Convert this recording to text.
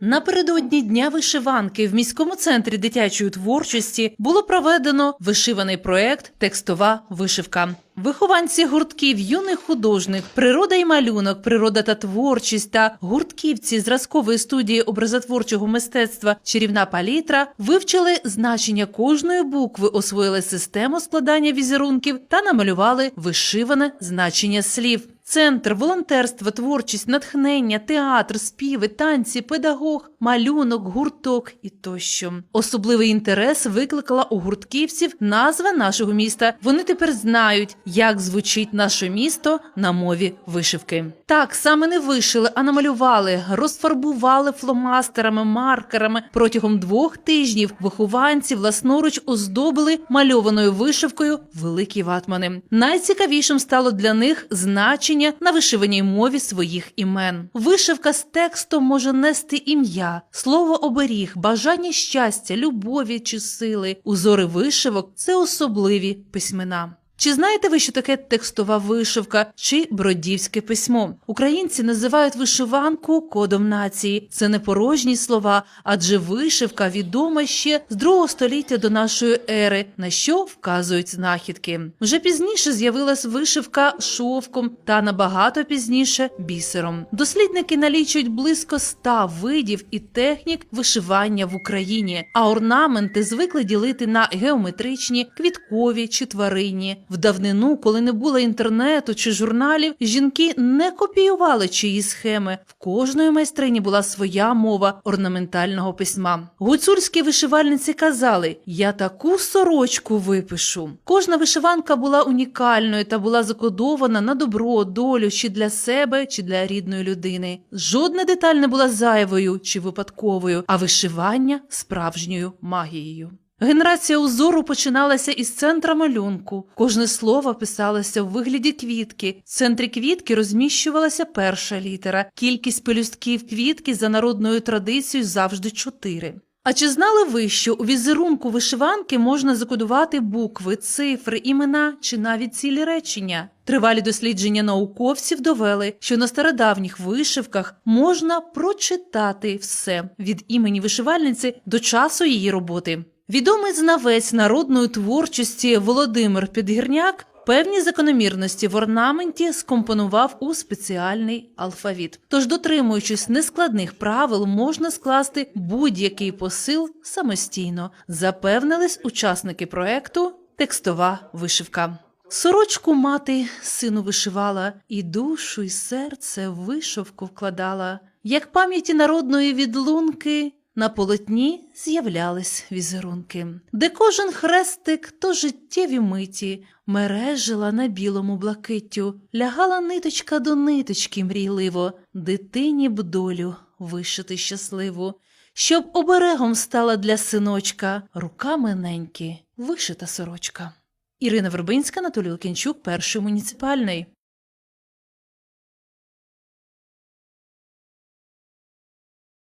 Напередодні дня вишиванки в міському центрі дитячої творчості було проведено вишиваний проект Текстова вишивка. Вихованці гуртків юний художник, природа і малюнок, природа та творчість та гуртківці зразкової студії образотворчого мистецтва Чарівна палітра вивчили значення кожної букви, освоїли систему складання візерунків та намалювали вишиване значення слів. Центр, волонтерство, творчість, натхнення, театр, співи, танці, педагог, малюнок, гурток і тощо. Особливий інтерес викликала у гуртківців назва нашого міста. Вони тепер знають, як звучить наше місто на мові вишивки. Так саме не вишили, а намалювали, розфарбували фломастерами, маркерами. Протягом двох тижнів вихованці власноруч оздобили мальованою вишивкою великі ватмани. Найцікавішим стало для них значення на вишиваній мові своїх імен. Вишивка з текстом може нести ім'я, слово оберіг, бажання щастя, любові чи сили. Узори вишивок це особливі письмена. Чи знаєте ви, що таке текстова вишивка чи бродівське письмо? Українці називають вишиванку кодом нації. Це не порожні слова, адже вишивка відома ще з другого століття до нашої ери, на що вказують знахідки. Вже пізніше з'явилась вишивка шовком та набагато пізніше бісером. Дослідники налічують близько ста видів і технік вишивання в Україні, а орнаменти звикли ділити на геометричні, квіткові чи тваринні. В давнину, коли не було інтернету чи журналів, жінки не копіювали чиї схеми. В кожної майстрині була своя мова орнаментального письма. Гуцульські вишивальниці казали: Я таку сорочку випишу. Кожна вишиванка була унікальною та була закодована на добро, долю чи для себе, чи для рідної людини. Жодна деталь не була зайвою чи випадковою, а вишивання справжньою магією. Генерація узору починалася із центра малюнку. Кожне слово писалося в вигляді квітки. В центрі квітки розміщувалася перша літера. Кількість пелюстків квітки за народною традицією завжди чотири. А чи знали ви, що у візерунку вишиванки можна закодувати букви, цифри, імена чи навіть цілі речення? Тривалі дослідження науковців довели, що на стародавніх вишивках можна прочитати все від імені вишивальниці до часу її роботи. Відомий знавець народної творчості Володимир Підгірняк певні закономірності в орнаменті скомпонував у спеціальний алфавіт. Тож, дотримуючись нескладних правил, можна скласти будь-який посил самостійно, запевнились учасники проекту Текстова вишивка. Сорочку мати сину вишивала, і душу, і серце вишивку вкладала. Як пам'яті народної відлунки, на полотні з'являлись візерунки, де кожен хрестик то життєві миті, мережила на білому блакиттю, лягала ниточка до ниточки мрійливо, дитині б долю вишити щасливу, щоб оберегом стала для синочка руками неньки вишита сорочка. Ірина Вербинська, Анатолій Лукінчук, перший муніципальний.